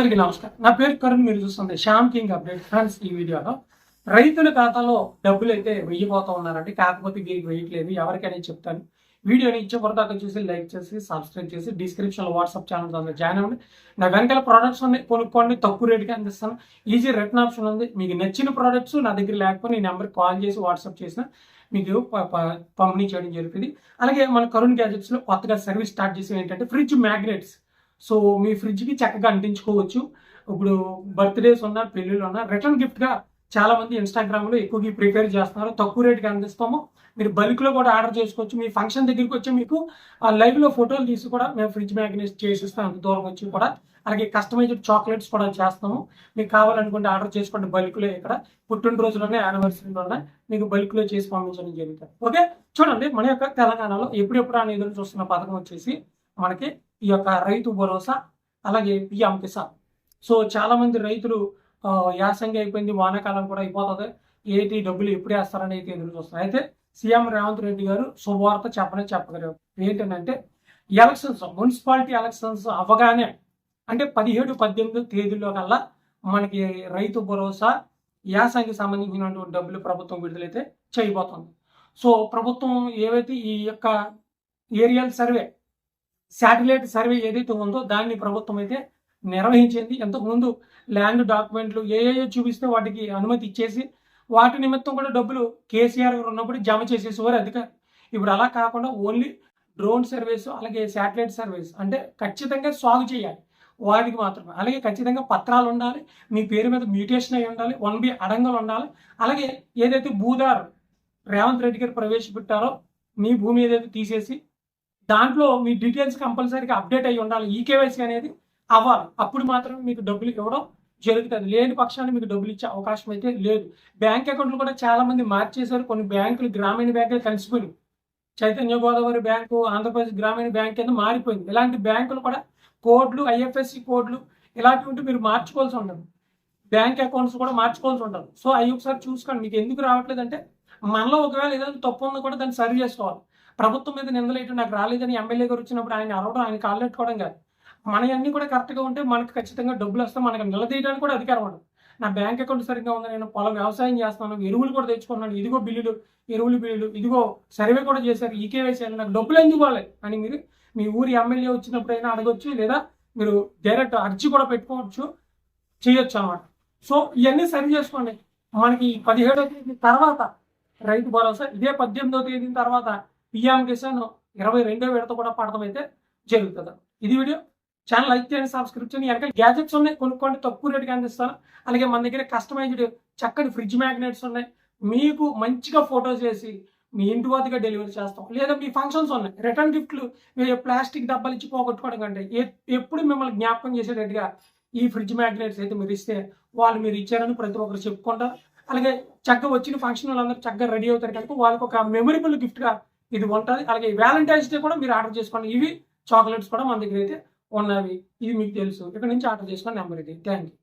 అందరికీ నమస్కారం. నా పేరు కరుణ్ మీరు చూస్తుంది శ్యామ్ కింగ్ అప్డేట్ ఫ్రెండ్స్ ఈ వీడియోలో. రైతుల ఖాతాలో డబ్బులు అయితే వెయ్యిపోతా ఉన్నారండి. కాకపోతే వీరికి వేయట్లేదు ఎవరికైనా చెప్తాను. వీడియోని ఇచ్చే వరదాకా చూసి లైక్ చేసి సబ్స్క్రైబ్ చేసి డిస్క్రిప్షన్లో వాట్సాప్ ఛానల్ దాంట్లో జాయిన్ అవ్వండి. నా వెనకాల ప్రోడక్ట్స్ ఉన్నాయి కొనుక్కోండి. తక్కువ రేటుకి అందిస్తాను. ఈజీ రిటర్న్ ఆప్షన్ ఉంది. మీకు నచ్చిన ప్రోడక్ట్స్ నా దగ్గర లేకపోతే ఈ నెంబర్ కాల్ చేసి వాట్సాప్ చేసిన మీకు ప- పంపిణీ చేయడం జరుగుతుంది. అలాగే మన కరుణ్ గ్యాజెట్స్లో కొత్తగా సర్వీస్ స్టార్ట్ చేసి ఏంటంటే ఫ్రిడ్జ్ మ్యాగ్నెట్స్ సో మీ ఫ్రిడ్జ్కి చక్కగా అంటించుకోవచ్చు. ఇప్పుడు బర్త్డేస్ ఉన్నా పెళ్ళిళ్ళు ఉన్నా రిటర్న్ గిఫ్ట్గా చాలా మంది ఇన్స్టాగ్రామ్లో ఎక్కువగా ప్రిపేర్ చేస్తున్నారు. తక్కువ రేట్కి అందిస్తాము. మీరు బల్క్లో కూడా ఆర్డర్ చేసుకోవచ్చు. మీ ఫంక్షన్ దగ్గరికి వచ్చి మీకు ఆ లైవ్లో ఫోటోలు తీసి కూడా మేము ఫ్రిడ్జ్ మ్యాగ్నైజ్ చేసిస్తాం అంత దూరం వచ్చి కూడా. అలాగే కస్టమైజ్డ్ చాక్లెట్స్ కూడా చేస్తాము. మీకు కావాలనుకుంటే ఆర్డర్ చేసుకోండి బల్క్లో ఇక్కడ. పుట్టినరోజులోనే యానివర్సరీలోనే మీకు బల్క్లో చేసి పంపించడం జరుగుతుంది. ఓకే? చూడండి మన యొక్క తెలంగాణలో ఎప్పుడెప్పుడు అని చూస్తున్న పథకం వచ్చేసి మనకి ఈ యొక్క రైతు భరోసా అలాగే పిఎం కిసాన్. సో చాలా మంది రైతులు యాసంగి అయిపోయింది వానాకాలం కూడా అయిపోతుంది. ఏంటి డబ్బులు ఎప్పుడు వేస్తారని అయితే ఎదురు చూస్తున్నారు. అయితే సీఎం రేవంత్ రెడ్డి గారు శుభవార్త చెప్పనే చెప్పగలరు ఏంటంటే ఎలక్షన్స్ మున్సిపాలిటీ ఎలక్షన్స్ అవగానే అంటే పదిహేడు పద్దెనిమిది తేదీల్లో కల్లా మనకి రైతు భరోసా యాసంగి సంబంధించినటువంటి డబ్బులు ప్రభుత్వం విడుదలైతే చేయబోతుంది. సో ప్రభుత్వం ఏవైతే ఈ యొక్క ఏరియల్ సర్వే శాటిలైట్ సర్వే ఏదైతే ఉందో దాన్ని ప్రభుత్వం అయితే నిర్వహించింది. ఇంతకుముందు ల్యాండ్ డాక్యుమెంట్లు ఏ ఏ చూపిస్తే వాటికి అనుమతి ఇచ్చేసి వాటి నిమిత్తం కూడా డబ్బులు కేసీఆర్ గారు ఉన్నప్పుడు జమ చేసేసేవారు. అధికారులు ఇప్పుడు అలా కాకుండా ఓన్లీ డ్రోన్ సర్వీస్ అలాగే శాటిలైట్ సర్వీస్ అంటే ఖచ్చితంగా సాగు చేయాలి. వాటికి మాత్రమే. అలాగే ఖచ్చితంగా పత్రాలు ఉండాలి. మీ పేరు మీద మ్యూటేషన్ అయి ఉండాలి. వన్ బి అడంగలు ఉండాలి. అలాగే ఏదైతే భూదార్ రేవంత్ రెడ్డి గారు ప్రవేశపెట్టారో మీ భూమి ఏదైతే తీసేసి దాంట్లో మీ డీటెయిల్స్ కంపల్సరీగా అప్డేట్ అయ్యి ఉండాలి. ఈ కేవైసీ అనేది అవ్వాలి. అప్పుడు మాత్రమే మీకు డబ్బులు ఇవ్వడం జరుగుతుంది. లేని పక్షాన్ని మీకు డబ్బులు ఇచ్చే అవకాశం అయితే లేదు. బ్యాంక్ అకౌంట్లు కూడా చాలా మంది మార్చేశారు. కొన్ని బ్యాంకులు గ్రామీణ బ్యాంకులు కలిసిపోయినాయి. చైతన్య గోదావరి బ్యాంకు ఆంధ్రప్రదేశ్ గ్రామీణ బ్యాంక్ కింద మారిపోయింది. ఇలాంటి బ్యాంకులు కూడా కోడ్లు ఐఎఫ్ఎస్సి కోడ్లు ఇలాంటివి మీరు మార్చుకోవాల్సి ఉండదు. బ్యాంక్ అకౌంట్స్ కూడా మార్చుకోవాల్సి ఉండదు. సో అవి ఒకసారి చూసుకోండి. మీకు ఎందుకు రావట్లేదు అంటే మనలో ఒకవేళ ఏదైనా తప్పు ఉందో కూడా దాన్ని సరి చేసుకోవాలి. ప్రభుత్వం మీద నిందలేయటం నాకు రాలేదని ఎమ్మెల్యే గారు వచ్చినప్పుడు ఆయన అరవడం ఆయన కాళ్ళు పెట్టుకోవడం కాదు. మనయన్నీ కూడా కరెక్ట్గా ఉంటే మనకు ఖచ్చితంగా డబ్బులు వస్తే మనకు నిలదీయడానికి కూడా అధికారం ఉండదు. నా బ్యాంక్ అకౌంట్ సరిగ్గా ఉంది నేను పొలం వ్యవసాయం చేస్తున్నాను ఎరువులు కూడా తెచ్చుకున్నాను ఇదిగో బిల్లులు ఎరువులు బిల్లులు ఇదిగో సర్వే కూడా చేశారు ఈకేవైసీ అని నాకు డబ్బులు ఎందుకు ఇవ్వాలి అని మీరు మీ ఊరి ఎమ్మెల్యే వచ్చినప్పుడైనా అడగొచ్చు లేదా మీరు డైరెక్ట్ అర్జీ కూడా పెట్టుకోవచ్చు చేయొచ్చు అనమాట సో ఇవన్నీ సరి చేసుకోండి. మనకి పదిహేడో తేదీ తర్వాత రైతు భరోసా ఇదే పద్దెనిమిదో తేదీ తర్వాత పిఎం కిసాన్ ఇరవై రెండో విడత కూడా పడటం అయితే జరుగుతుంది. ఇది వీడియో. ఛానల్ లైక్ చేయండి సబ్స్క్రైబ్ చేయండి. గ్యాజెట్స్ ఉన్నాయి కొనుక్కోండి తక్కువ రేటుకి అందిస్తాను. అలాగే మన దగ్గర కస్టమైజ్డ్ చక్కటి ఫ్రిడ్జ్ మ్యాగ్నెట్స్ ఉన్నాయి. మీకు మంచిగా ఫొటోస్ వేసి మీ ఇంటి వద్దగా డెలివరీ చేస్తాం. లేదా మీ ఫంక్షన్స్ ఉన్నాయి. రిటర్న్ గిఫ్ట్లు మీరు ప్లాస్టిక్ డబ్బాలు ఇచ్చి పోగొట్టుకోవడం కంటే ఎప్పుడు మిమ్మల్ని జ్ఞాపకం చేసేటట్టుగా ఈ ఫ్రిడ్జ్ మ్యాగ్నెట్స్ అయితే మీరు ఇస్తే వాళ్ళు మీరు ఇచ్చారని ప్రతి ఒక్కరు చెప్పుకుంటారు. అలాగే చక్కగా వచ్చిన ఫంక్షన్ వాళ్ళందరూ చక్కగా రెడీ అవుతారు కనుక వాళ్ళకి ఒక మెమొరబుల్ గిఫ్ట్గా ఇది ఉంటుంది. అలాగే వ్యాలంటైన్స్ డే కూడా మీరు ఆర్డర్ చేసుకోండి. ఇవి చాక్లెట్స్ కూడా మన దగ్గర అయితే ఉన్నవి. ఇది మీకు తెలుసు. ఇక్కడ నుంచి ఆర్డర్ చేసుకున్న నెంబర్ ఇది. Thank you